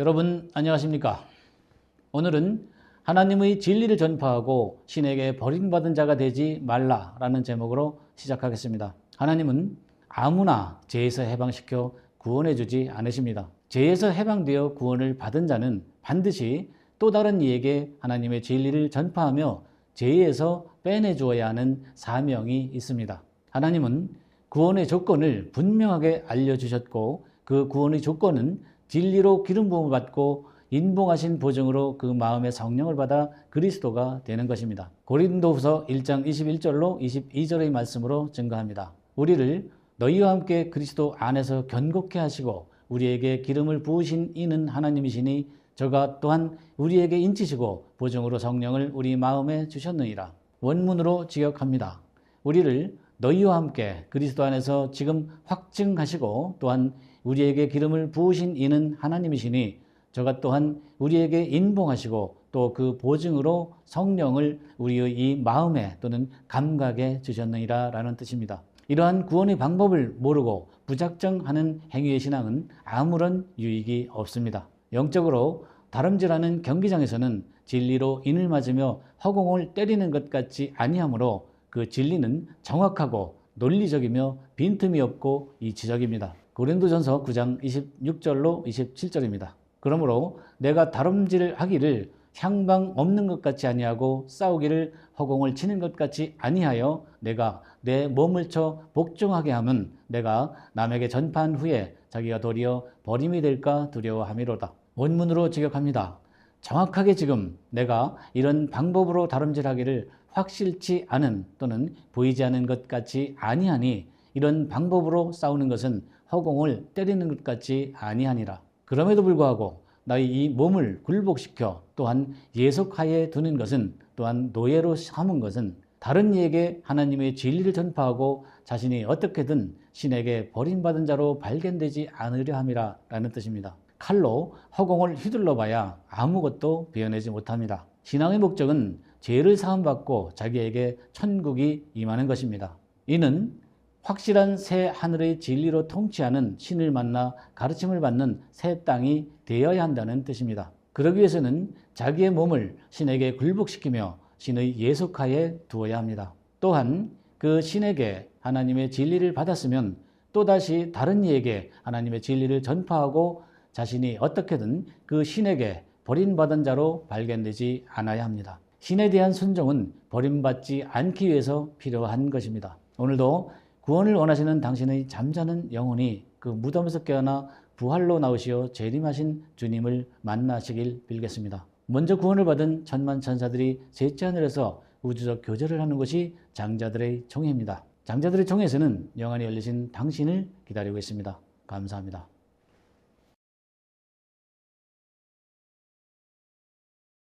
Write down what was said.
여러분 안녕하십니까? 오늘은 하나님의 진리를 전파하고 신에게 버림받은 자가 되지 말라라는 제목으로 시작하겠습니다. 하나님은 아무나 죄에서 해방시켜 구원해 주지 않으십니다. 죄에서 해방되어 구원을 받은 자는 반드시 또 다른 이에게 하나님의 진리를 전파하며 죄에서 빼내 주어야 하는 사명이 있습니다. 하나님은 구원의 조건을 분명하게 알려주셨고 그 구원의 조건은 진리로 기름 부음을 받고 인봉하신 보증으로 그 마음의 성령을 받아 그리스도가 되는 것입니다. 고린도후서 1장 21절로 22절의 말씀으로 증거합니다. 우리를 너희와 함께 그리스도 안에서 견고케 하시고 우리에게 기름을 부으신 이는 하나님이시니 저가 또한 우리에게 인치시고 보증으로 성령을 우리 마음에 주셨느니라. 원문으로 지역합니다. 우리를 너희와 함께 그리스도 안에서 지금 확증하시고 또한 우리에게 기름을 부으신 이는 하나님이시니 저가 또한 우리에게 인봉하시고 또 그 보증으로 성령을 우리의 이 마음에 또는 감각에 주셨느니라 라는 뜻입니다. 이러한 구원의 방법을 모르고 부작정하는 행위의 신앙은 아무런 유익이 없습니다. 영적으로 다름질하는 경기장에서는 진리로 인을 맞으며 허공을 때리는 것 같지 아니하므로 그 진리는 정확하고 논리적이며 빈틈이 없고 이치적입니다. 고린도전서 9장 26절로 27절입니다. 그러므로 내가 다름질 하기를 향방 없는 것 같이 아니하고 싸우기를 허공을 치는 것 같이 아니하여 내가 내 몸을 쳐 복종하게 함은 내가 남에게 전파한 후에 자기가 도리어 버림이 될까 두려워함이로다. 원문으로 직역합니다. 정확하게 지금 내가 이런 방법으로 다름질하기를 확실치 않은 또는 보이지 않은 것 같이 아니하니 이런 방법으로 싸우는 것은 허공을 때리는 것 같지 아니하니라. 그럼에도 불구하고 나의 이 몸을 굴복시켜 또한 예속하에 두는 것은 또한 노예로 삼은 것은 다른 이에게 하나님의 진리를 전파하고 자신이 어떻게든 신에게 버림받은 자로 발견되지 않으려 함이라 라는 뜻입니다. 칼로 허공을 휘둘러 봐야 아무것도 베어내지 못합니다. 신앙의 목적은 죄를 사함받고 자기에게 천국이 임하는 것입니다. 이는 확실한 새 하늘의 진리로 통치하는 신을 만나 가르침을 받는 새 땅이 되어야 한다는 뜻입니다. 그러기 위해서는 자기의 몸을 신에게 굴복시키며 신의 예속하에 두어야 합니다. 또한 그 신에게 하나님의 진리를 받았으면 또다시 다른 이에게 하나님의 진리를 전파하고 자신이 어떻게든 그 신에게 버림받은 자로 발견되지 않아야 합니다. 신에 대한 순종은 버림받지 않기 위해서 필요한 것입니다. 오늘도 구원을 원하시는 당신의 잠자는 영혼이 그 무덤에서 깨어나 부활로 나오시어 재림하신 주님을 만나시길 빌겠습니다. 먼저 구원을 받은 천만 천사들이 셋째 하늘에서 우주적 교제를 하는 것이 장자들의 총회입니다. 장자들의 총회에서는 영안이 열리신 당신을 기다리고 있습니다. 감사합니다.